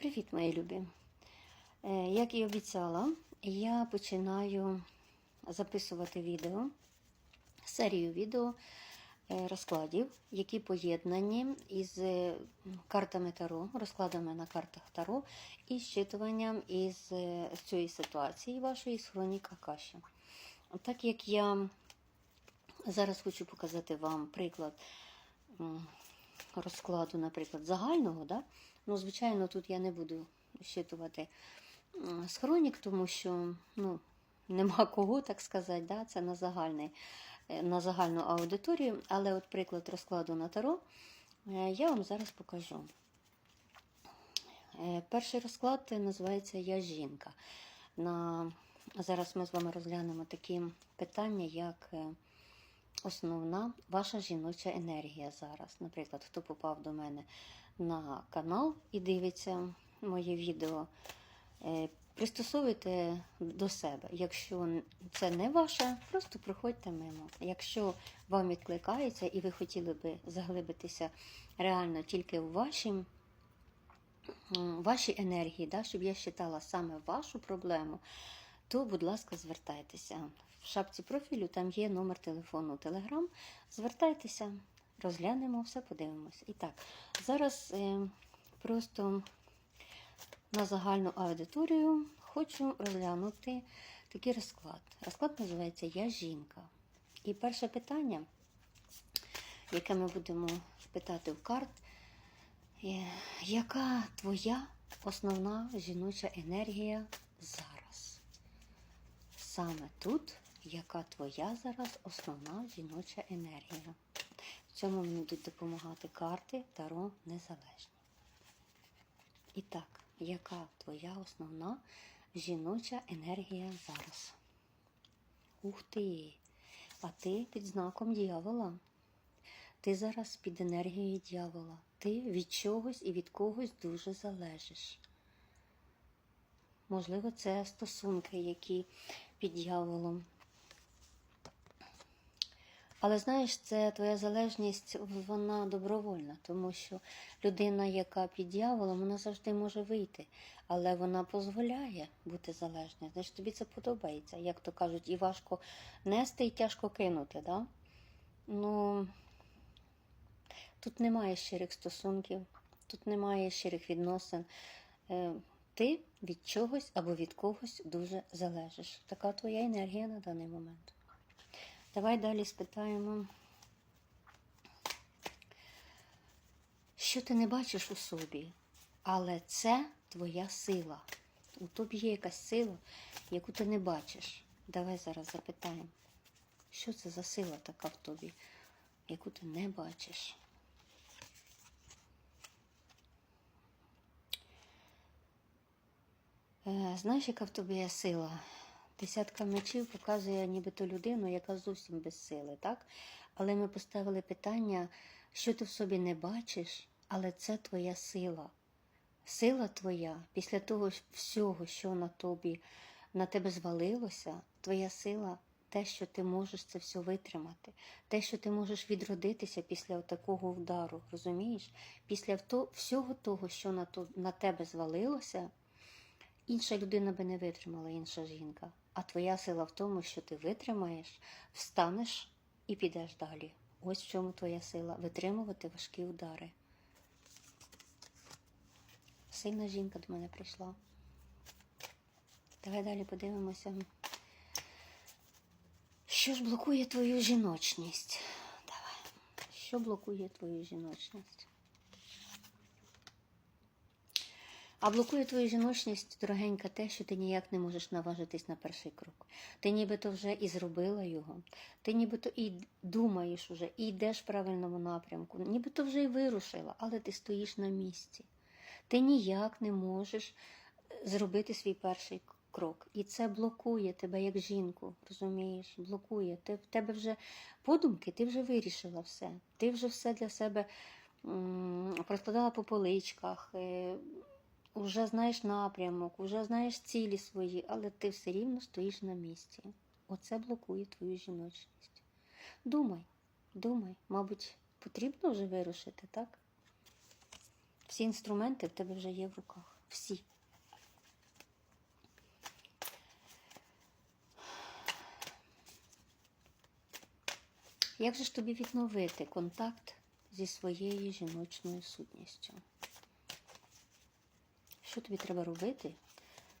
Привіт, мої любі! Е, Як і обіцяла, я починаю записувати відео, серію відео е, розкладів, які поєднані із е, картами Таро, розкладами на картах Таро і щитуванням із цієї ситуації вашої з хронік Акаші. Так як я зараз хочу показати вам приклад розкладу, наприклад, загального, да? Ну, звичайно, тут я не буду щитувати м, з хронік, тому що ну, нема кого, так сказати, да? це на, загальний, е, на загальну аудиторію, але от приклад розкладу на таро е, я вам зараз покажу. Е, Перший розклад називається Я жінка. На... Зараз ми з вами розглянемо такі питання, як основна ваша жіноча енергія зараз. Наприклад, хто попав до мене на канал і дивиться моє відео, е, пристосовуйте до себе. Якщо це не ваше, просто проходьте мимо. Якщо вам відкликається і ви хотіли би заглибитися реально тільки в вашій ваші енергії, да, щоб я считала саме вашу проблему, то, будь ласка, звертайтеся. В шапці профілю там є номер телефону Телеграм. Звертайтеся, розглянемо, все подивимося. І так, зараз е, просто на загальну аудиторію хочу розглянути такий розклад. Розклад називається Я жінка. І перше питання, яке ми будемо питати в карт, яка твоя основна жіноча енергія зараз? Саме тут, яка твоя зараз основна жіноча енергія? В цьому мені будуть допомагати карти Таро Незалежні. І так, яка твоя основна жіноча енергія зараз? Ух ти! А ти під знаком дьявола. Ти зараз під енергією дьявола. Ти від чогось і від когось дуже залежиш. Можливо, це стосунки, які під дьяволом. Але знаєш, це твоя залежність, вона добровольна, тому що людина, яка під дьяволом, вона завжди може вийти, але вона дозволяє бути залежною. Значить, тобі це подобається. Як то кажуть, і важко нести, і тяжко кинути. Да? Ну, тут немає щирих стосунків, тут немає щирих відносин. Е, Ти від чогось або від когось дуже залежиш. Така твоя енергія на даний момент. Давай далі спитаємо, що ти не бачиш у собі, але це твоя сила. У тобі є якась сила, яку ти не бачиш. Давай зараз запитаємо, що це за сила така в тобі, яку ти не бачиш. Е, Знаєш, яка в тобі є сила? Десятка мечів показує нібито людину, яка зовсім без сили, так? Але ми поставили питання, що ти в собі не бачиш, але це твоя сила. Сила твоя, після того всього, що на тобі, на тебе звалилося, твоя сила те, що ти можеш це все витримати, те, що ти можеш відродитися після такого удару, розумієш? Після всього того, що на, на тебе звалилося, інша людина би не витримала, інша жінка. А твоя сила в тому, що ти витримаєш, встанеш і підеш далі. Ось в чому твоя сила витримувати важкі удари. Сильна жінка до мене прийшла. Давай далі подивимося. Що ж блокує твою жіночність? Давай. Що блокує твою жіночність? А блокує твою жіночність, дорогенька, те, що ти ніяк не можеш наважитись на перший крок. Ти нібито вже і зробила його, ти нібито і думаєш уже, і йдеш в правильному напрямку, нібито вже і вирушила, але ти стоїш на місці. Ти ніяк не можеш е, зробити свій перший крок. І це блокує тебе як жінку, розумієш? Блокує. Ти, в тебе вже подумки, ти вже вирішила все. Ти вже все для себе м, розкладала по поличках. Уже знаєш напрямок, уже знаєш цілі свої, але ти все рівно стоїш на місці. Оце блокує твою жіночність. Думай, думай, мабуть, потрібно вже вирушити, так? Всі інструменти в тебе вже є в руках. Всі. Як же ж тобі відновити контакт зі своєю жіночною сутністю? Що тобі треба робити,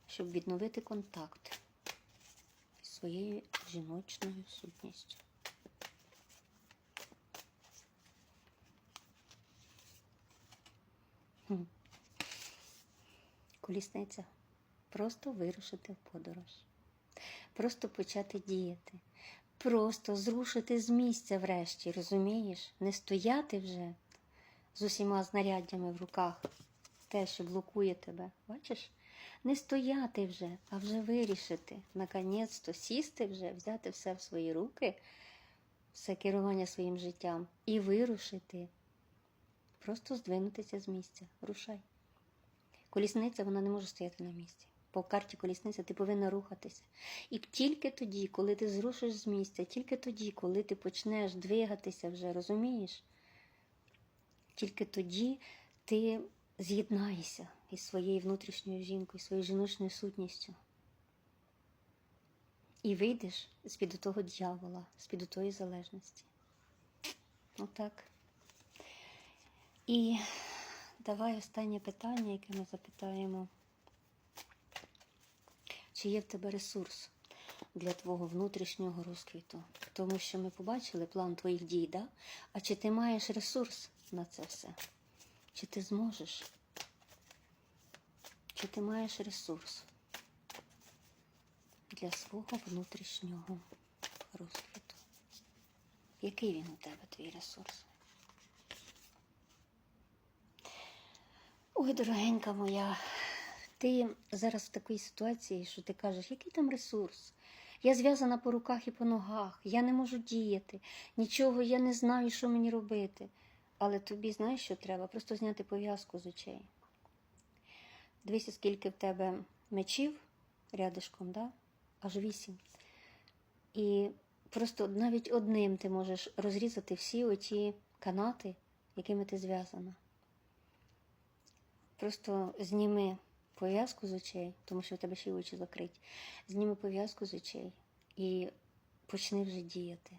щоб відновити контакт зі своєю жіночною сутністю? Колісниця. Просто вирушити в подорож. Просто почати діяти. Просто зрушити з місця врешті, розумієш? Не стояти вже з усіма знаряддями в руках, те, що блокує тебе. Бачиш? Не стояти вже, а вже вирішити. Наконець-то сісти вже, взяти все в свої руки, все керування своїм життям і вирушити. Просто здвинутися з місця. Рушай. Колісниця вона не може стояти на місці. По карті колісниця ти повинна рухатися. І тільки тоді, коли ти зрушиш з місця, тільки тоді, коли ти почнеш двигатися вже, розумієш? Тільки тоді ти з'єднаєшся із своєю внутрішньою жінкою, своєю жіночною сутністю. І вийдеш з-під того дьявола, з-під тої залежності. Отак. І давай останнє питання, яке ми запитаємо. Чи є в тебе ресурс для твого внутрішнього розквіту? Тому що ми побачили план твоїх дій, да? а чи ти маєш ресурс на це все? Чи ти зможеш? Чи ти маєш ресурс для свого внутрішнього розквіту? Який він у тебе, твій ресурс? Ой, дорогенька моя, ти зараз в такій ситуації, що ти кажеш, який там ресурс? Я зв'язана по руках і по ногах, я не можу діяти, нічого я не знаю, що мені робити. Але тобі знаєш, що треба? Просто зняти пов'язку з очей. Дивися, скільки в тебе мечів рядишком, да? аж вісім. І просто навіть одним ти можеш розрізати всі оті канати, якими ти зв'язана. Просто зніми пов'язку з очей, тому що у тебе ще й очі закриті. Зніми пов'язку з очей і почни вже діяти.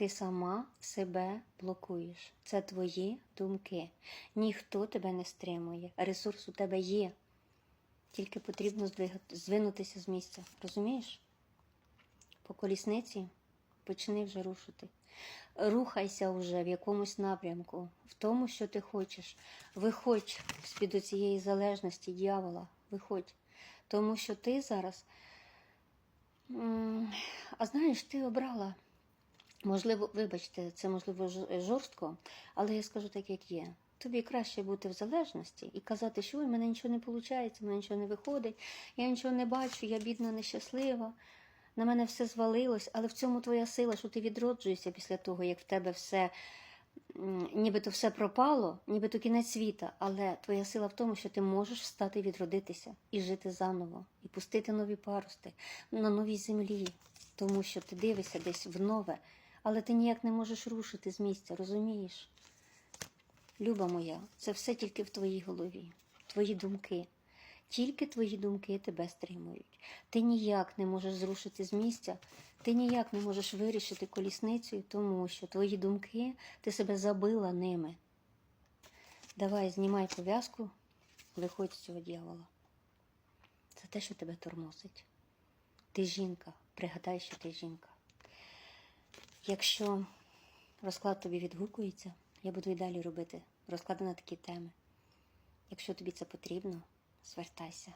Ти сама себе блокуєш. Це твої думки. Ніхто тебе не стримує. Ресурс у тебе є. Тільки потрібно здвинутися з місця. Розумієш? По колісниці почни вже рушити. Рухайся вже в якомусь напрямку, в тому, що ти хочеш. Виходь з-під цієї залежності дьявола. Виходь. Тому що ти зараз. А знаєш, ти обрала. Можливо, вибачте, це можливо ж- жорстко, але я скажу так, як є. Тобі краще бути в залежності і казати, що ой, мене нічого не виходить, мене нічого не виходить, я нічого не бачу, я бідна, нещаслива. На мене все звалилось, але в цьому твоя сила, що ти відроджуєшся після того, як в тебе все, нібито все пропало, нібито кінець світа, але твоя сила в тому, що ти можеш встати відродитися і жити заново, і пустити нові парости на новій землі, тому що ти дивишся десь в нове, але ти ніяк не можеш рушити з місця, розумієш? Люба моя, це все тільки в твоїй голові, твої думки. Тільки твої думки тебе стримують. Ти ніяк не можеш зрушити з місця, ти ніяк не можеш вирішити колісницею, тому що твої думки, ти себе забила ними. Давай, знімай пов'язку, виходь з цього дьявола. Це те, що тебе тормозить. Ти жінка, пригадай, що ти жінка. Якщо розклад тобі відгукується, я буду і далі робити розклади на такі теми. Якщо тобі це потрібно, звертайся.